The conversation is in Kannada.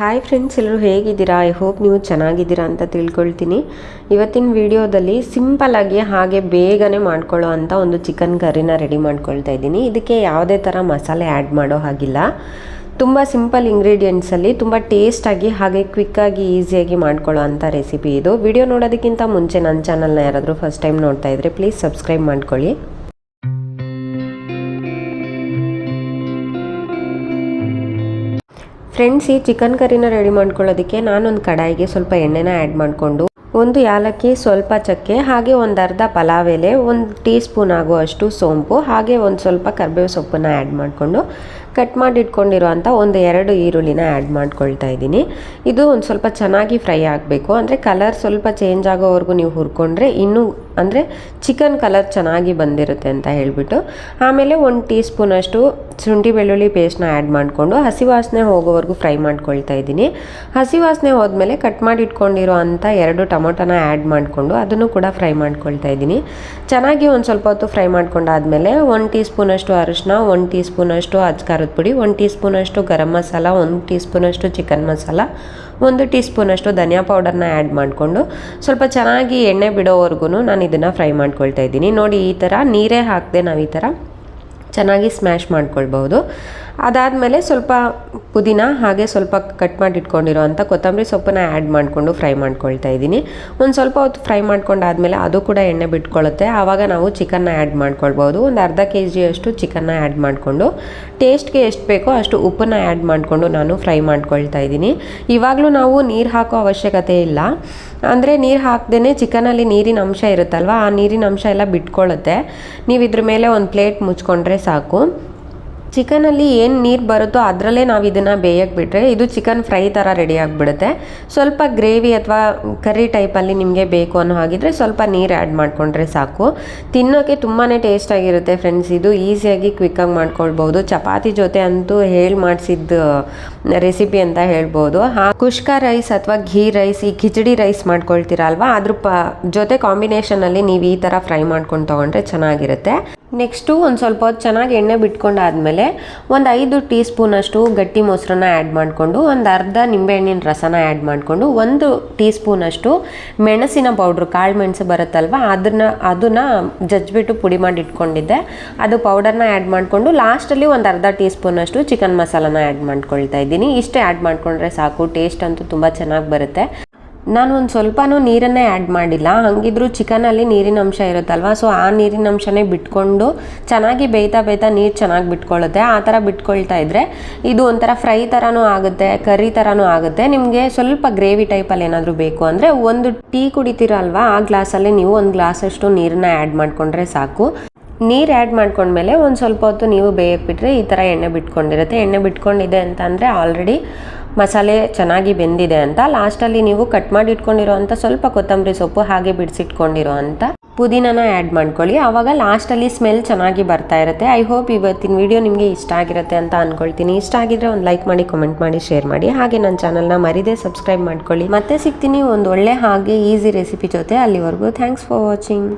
ಹಾಯ್ ಫ್ರೆಂಡ್ಸ್ ಎಲ್ಲರೂ ಹೇಗಿದ್ದೀರಾ? ಐ ಹೋಪ್ ನೀವು ಚೆನ್ನಾಗಿದ್ದೀರಾ ಅಂತ ತಿಳ್ಕೊಳ್ತೀನಿ. ಇವತ್ತಿನ ವಿಡಿಯೋದಲ್ಲಿ ಸಿಂಪಲ್ಲಾಗಿ ಹಾಗೆ ಬೇಗನೆ ಮಾಡ್ಕೊಳ್ಳೋ ಅಂಥ ಒಂದು ಚಿಕನ್ ಕರಿನ ರೆಡಿ ಮಾಡ್ಕೊಳ್ತಾ ಇದ್ದೀನಿ. ಇದಕ್ಕೆ ಯಾವುದೇ ಥರ ಮಸಾಲೆ ಆ್ಯಡ್ ಮಾಡೋ ಹಾಗಿಲ್ಲ. ತುಂಬ ಸಿಂಪಲ್ ಇಂಗ್ರೀಡಿಯೆಂಟ್ಸಲ್ಲಿ ತುಂಬ ಟೇಸ್ಟಾಗಿ ಹಾಗೆ ಕ್ವಿಕ್ಕಾಗಿ ಈಸಿಯಾಗಿ ಮಾಡ್ಕೊಳ್ಳೋ ಅಂಥ ರೆಸಿಪಿ ಇದು. ವಿಡಿಯೋ ನೋಡೋದಕ್ಕಿಂತ ಮುಂಚೆ ನನ್ನ ಚಾನಲ್ನ ಯಾರಾದರೂ ಫಸ್ಟ್ ಟೈಮ್ ನೋಡ್ತಾ ಇದ್ದರೆ ಪ್ಲೀಸ್ ಸಬ್ಸ್ಕ್ರೈಬ್ ಮಾಡ್ಕೊಳ್ಳಿ. ಫ್ರೆಂಡ್ಸ್ ಈ ಚಿಕನ್ ಕರಿನ ರೆಡಿ ಮಾಡ್ಕೊಳ್ಳೋದಕ್ಕೆ ನಾನೊಂದು ಕಡಾಯಿಗೆ ಸ್ವಲ್ಪ ಎಣ್ಣೆನ ಆ್ಯಡ್ ಮಾಡಿಕೊಂಡು, ಒಂದು ಯಾಲಕ್ಕಿ, ಸ್ವಲ್ಪ ಚಕ್ಕೆ, ಹಾಗೆ ಒಂದು ಅರ್ಧ ಪಲಾವ್ ಎಲೆ, ಒಂದು ಟೀ ಸ್ಪೂನ್ ಆಗುವಷ್ಟು ಸೋಂಪು, ಹಾಗೆ ಒಂದು ಸ್ವಲ್ಪ ಕರ್ಬೇವು ಸೊಪ್ಪನ್ನು ಆ್ಯಡ್ ಮಾಡಿಕೊಂಡು ಕಟ್ ಮಾಡಿ ಇಟ್ಕೊಂಡಿರುವಂಥ ಒಂದು ಎರಡು ಈರುಳ್ಳಿನ ಆ್ಯಡ್ ಮಾಡ್ಕೊಳ್ತಾ ಇದ್ದೀನಿ. ಇದು ಒಂದು ಸ್ವಲ್ಪ ಚೆನ್ನಾಗಿ ಫ್ರೈ ಆಗಬೇಕು. ಅಂದರೆ ಕಲರ್ ಸ್ವಲ್ಪ ಚೇಂಜ್ ಆಗೋವರೆಗೂ ನೀವು ಹುರ್ಕೊಂಡ್ರೆ ಇನ್ನೂ ಅಂದರೆ ಚಿಕನ್ ಕಲರ್ ಚೆನ್ನಾಗಿ ಬಂದಿರುತ್ತೆ ಅಂತ ಹೇಳಿಬಿಟ್ಟು. ಆಮೇಲೆ ಒಂದು ಟೀ ಸ್ಪೂನಷ್ಟು ಶುಂಠಿ ಬೆಳ್ಳುಳ್ಳಿ ಪೇಸ್ಟ್ನ ಆ್ಯಡ್ ಮಾಡಿಕೊಂಡು ಹಸಿ ವಾಸನೆ ಹೋಗೋವರೆಗೂ ಫ್ರೈ ಮಾಡ್ಕೊಳ್ತಾ ಇದ್ದೀನಿ. ಹಸಿ ವಾಸನೆ ಹೋದ್ಮೇಲೆ ಕಟ್ ಮಾಡಿ ಇಟ್ಕೊಂಡಿರೋ ಅಂಥ ಎರಡು ಟೊಮೊಟೊನ ಆ್ಯಡ್ ಮಾಡಿಕೊಂಡು ಅದನ್ನು ಕೂಡ ಫ್ರೈ ಮಾಡ್ಕೊಳ್ತಾ ಇದ್ದೀನಿ. ಚೆನ್ನಾಗಿ ಒಂದು ಸ್ವಲ್ಪ ಹೊತ್ತು ಫ್ರೈ ಮಾಡ್ಕೊಂಡಾದ್ಮೇಲೆ ಒಂದು ಟೀ ಸ್ಪೂನಷ್ಟು ಅರಿಶಿನ, ಒಂದು ಟೀ ಸ್ಪೂನಷ್ಟು ಅಜ್ಕಾರದ ಪುಡಿ, ಒಂದು ಟೀ ಸ್ಪೂನಷ್ಟು ಗರಂ ಮಸಾಲ, ಒಂದು ಟೀ ಸ್ಪೂನಷ್ಟು ಚಿಕನ್ ಮಸಾಲ, ಒಂದು ಟೀ ಸ್ಪೂನಷ್ಟು ಧನಿಯಾ ಪೌಡರ್ನ ಆ್ಯಡ್ ಮಾಡಿಕೊಂಡು ಸ್ವಲ್ಪ ಚೆನ್ನಾಗಿ ಎಣ್ಣೆ ಬಿಡೋವರೆಗೂ ನಾನು ಇದನ್ನು ಫ್ರೈ ಮಾಡ್ಕೊಳ್ತಾ ಇದ್ದೀನಿ. ನೋಡಿ, ಈ ಥರ ನೀರೇ ಹಾಕದೆ ನಾವು ಈ ಥರ ಚೆನ್ನಾಗಿ ಸ್ಮ್ಯಾಶ್ ಮಾಡ್ಕೊಳ್ಬೋದು ಅದಾದಮೇಲೆ ಸ್ವಲ್ಪ ಪುದೀನ ಹಾಗೆ ಸ್ವಲ್ಪ ಕಟ್ ಮಾಡಿ ಕೊತ್ತಂಬರಿ ಸೊಪ್ಪನ್ನ ಆ್ಯಡ್ ಮಾಡಿಕೊಂಡು ಫ್ರೈ ಮಾಡ್ಕೊಳ್ತಾ ಇದ್ದೀನಿ. ಒಂದು ಸ್ವಲ್ಪ ಹೊತ್ತು ಫ್ರೈ ಮಾಡ್ಕೊಂಡಾದ್ಮೇಲೆ ಅದು ಕೂಡ ಎಣ್ಣೆ ಬಿಟ್ಕೊಳ್ಳುತ್ತೆ ಆವಾಗ ನಾವು ಚಿಕನ್ನ ಆ್ಯಡ್ ಮಾಡ್ಕೊಳ್ಬೋದು ಒಂದು ಅರ್ಧ ಕೆ ಜಿಯಷ್ಟು ಚಿಕನ್ನ ಆ್ಯಡ್ ಮಾಡಿಕೊಂಡು ಟೇಸ್ಟ್ಗೆ ಎಷ್ಟು ಬೇಕೋ ಅಷ್ಟು ಉಪ್ಪನ್ನು ಆ್ಯಡ್ ಮಾಡಿಕೊಂಡು ನಾನು ಫ್ರೈ ಮಾಡ್ಕೊಳ್ತಾ ಇದ್ದೀನಿ. ಇವಾಗಲೂ ನಾವು ನೀರು ಹಾಕೋ ಅವಶ್ಯಕತೆ ಇಲ್ಲ. ಅಂದರೆ ನೀರು ಹಾಕ್ದೇ ಚಿಕನಲ್ಲಿ ನೀರಿನ ಅಂಶ ಇರುತ್ತಲ್ವ? ಆ ನೀರಿನ ಅಂಶ ಎಲ್ಲ ಬಿಟ್ಕೊಳ್ಳುತ್ತೆ ನೀವು ಇದ್ರ ಮೇಲೆ ಒಂದು ಪ್ಲೇಟ್ ಮುಚ್ಕೊಂಡ್ರೆ ಸಾಕು. ಚಿಕನಲ್ಲಿ ಏನು ನೀರು ಬರುತ್ತೋ ಅದರಲ್ಲೇ ನಾವು ಇದನ್ನು ಬೇಯಕ್ಕೆ ಬಿಟ್ಟರೆ ಇದು ಚಿಕನ್ ಫ್ರೈ ಥರ ರೆಡಿ ಆಗಿಬಿಡುತ್ತೆ. ಸ್ವಲ್ಪ ಗ್ರೇವಿ ಅಥವಾ ಕರಿ ಟೈಪಲ್ಲಿ ನಿಮಗೆ ಬೇಕು ಅನ್ನೋ ಹಾಗಿದ್ರೆ ಸ್ವಲ್ಪ ನೀರು ಆ್ಯಡ್ ಮಾಡಿಕೊಂಡ್ರೆ ಸಾಕು. ತಿನ್ನೋಕ್ಕೆ ತುಂಬಾ ಟೇಸ್ಟಾಗಿರುತ್ತೆ ಫ್ರೆಂಡ್ಸ್ ಇದು ಈಸಿಯಾಗಿ ಕ್ವಿಕ್ಕಾಗಿ ಮಾಡ್ಕೊಳ್ಬೋದು. ಚಪಾತಿ ಜೊತೆ ಅಂತೂ ಹೇಳಿ ಮಾಡಿಸಿದ್ದು ರೆಸಿಪಿ ಅಂತ ಹೇಳ್ಬೋದು. ಹಾ, ಕುಷ್ಕ ರೈಸ್ ಅಥವಾ ಘೀ ರೈಸ್ ಈ ಕಿಚಡಿ ರೈಸ್ ಮಾಡ್ಕೊಳ್ತೀರಲ್ವಾ ಅದ್ರ ಪ, ಜೊತೆ ಕಾಂಬಿನೇಷನಲ್ಲಿ ನೀವು ಈ ಥರ ಫ್ರೈ ಮಾಡ್ಕೊಂಡು ತೊಗೊಂಡ್ರೆ ಚೆನ್ನಾಗಿರುತ್ತೆ. ನೆಕ್ಸ್ಟು ಒಂದು ಸ್ವಲ್ಪ ಹೊತ್ತು ಚೆನ್ನಾಗಿ ಎಣ್ಣೆ ಬಿಟ್ಕೊಂಡಾದ್ಮೇಲೆ ಒಂದು ಐದು ಟೀ ಸ್ಪೂನಷ್ಟು ಗಟ್ಟಿ ಮೊಸರನ್ನ ಆ್ಯಡ್ ಮಾಡಿಕೊಂಡು, ಒಂದು ಅರ್ಧ ನಿಂಬೆಹಣ್ಣಿನ ರಸನ ಆ್ಯಡ್ ಮಾಡಿಕೊಂಡು, ಒಂದು ಟೀ ಸ್ಪೂನಷ್ಟು ಮೆಣಸಿನ ಪೌಡ್ರು ಕಾಳು ಮೆಣಸು ಬರುತ್ತಲ್ವ, ಅದನ್ನ, ಅದನ್ನು ಜಜ್ಜಿಬಿಟ್ಟು ಪುಡಿ ಮಾಡಿ ಇಟ್ಕೊಂಡಿದ್ದೆ. ಅದು ಪೌಡರ್ನ ಆ್ಯಡ್ ಮಾಡಿಕೊಂಡು ಲಾಸ್ಟಲ್ಲಿ ಒಂದು ಅರ್ಧ ಟೀ ಸ್ಪೂನಷ್ಟು ಚಿಕನ್ ಮಸಾಲಾನ ಆ್ಯಡ್ ಮಾಡ್ಕೊಳ್ತಾ ಇದ್ದೀನಿ. ಇಷ್ಟೇ ಆ್ಯಡ್ ಮಾಡಿಕೊಂಡ್ರೆ ಸಾಕು ಟೇಸ್ಟ್ ಅಂತೂ ತುಂಬ ಚೆನ್ನಾಗಿ ಬರುತ್ತೆ. ನಾನು ಒಂದು ಸ್ವಲ್ಪನೂ ನೀರನ್ನೇ ಆ್ಯಡ್ ಮಾಡಿಲ್ಲ. ಹಾಗಿದ್ರೂ ಚಿಕನಲ್ಲಿ ನೀರಿನ ಅಂಶ ಇರುತ್ತಲ್ವ? ಸೊ ಆ ನೀರಿನ ಅಂಶನೇ ಬಿಟ್ಕೊಂಡು ಚೆನ್ನಾಗಿ ಬೇಯ್ತಾ ಬೇಯ್ತಾ ನೀರು ಚೆನ್ನಾಗಿ ಬಿಟ್ಕೊಳ್ಳುತ್ತೆ. ಆ ಥರ ಬಿಟ್ಕೊಳ್ತಾ ಇದ್ದರೆ ಇದು ಒಂಥರ ಫ್ರೈ ಥರನೂ ಆಗುತ್ತೆ ಕರಿ ಥರನೂ ಆಗುತ್ತೆ. ನಿಮಗೆ ಸ್ವಲ್ಪ ಗ್ರೇವಿ ಟೈಪಲ್ಲಿ ಏನಾದರೂ ಬೇಕು ಅಂದರೆ ಒಂದು ಟೀ ಕುಡಿತೀರಲ್ವ, ಆ ಗ್ಲಾಸಲ್ಲಿ ನೀವು ಒಂದು ಗ್ಲಾಸಷ್ಟು ನೀರನ್ನ ಆ್ಯಡ್ ಮಾಡಿಕೊಂಡ್ರೆ ಸಾಕು. ನೀರು ಆ್ಯಡ್ ಮಾಡ್ಕೊಂಡ್ಮೇಲೆ ಒಂದು ಸ್ವಲ್ಪ ಹೊತ್ತು ನೀವು ಬೇಯಕ್ಕೆ ಬಿಟ್ಟರೆ ಈ ಥರ ಎಣ್ಣೆ ಬಿಟ್ಕೊಂಡಿರುತ್ತೆ. ಎಣ್ಣೆ ಬಿಟ್ಕೊಂಡಿದೆ ಅಂತ ಅಂದರೆ ಆಲ್ರೆಡಿ ಮಸಾಲೆ ಚೆನ್ನಾಗಿ ಬೆಂದಿದೆ ಅಂತ. ಲಾಸ್ಟಲ್ಲಿ ನೀವು ಕಟ್ ಮಾಡಿ ಇಟ್ಕೊಂಡಿರೋ ಅಂಥ ಸ್ವಲ್ಪ ಕೊತ್ತಂಬರಿ ಸೊಪ್ಪು ಹಾಗೆ ಬಿಡಿಸಿಟ್ಕೊಂಡಿರೋ ಅಂತ. ಪುದೀನನ ಆ್ಯಡ್ ಮಾಡ್ಕೊಳ್ಳಿ. ಆವಾಗ ಲಾಸ್ಟಲ್ಲಿ ಸ್ಮೆಲ್ ಚೆನ್ನಾಗಿ ಬರ್ತಾ ಇರುತ್ತೆ. ಐ ಹೋಪ್ ಇವತ್ತಿನ ವಿಡಿಯೋ ನಿಮಗೆ ಇಷ್ಟ ಆಗಿರುತ್ತೆ ಅಂತ ಅಂದ್ಕೊಳ್ತೀನಿ ಇಷ್ಟ ಆಗಿದ್ರೆ ಒಂದು ಲೈಕ್ ಮಾಡಿ ಕಮೆಂಟ್ ಮಾಡಿ ಶೇರ್ ಮಾಡಿ. ಹಾಗೆ ನನ್ನ ಚಾನಲ್ನ ಮರಿದೇ ಸಬ್ಸ್ಕ್ರೈಬ್ ಮಾಡ್ಕೊಳ್ಳಿ. ಮತ್ತೆ ಸಿಗ್ತೀನಿ ಒಂದು ಒಳ್ಳೆ ಹಾಗೆ ಈಸಿ ರೆಸಿಪಿ ಜೊತೆ ಅಲ್ಲಿವರೆಗೂ. Thanks for watching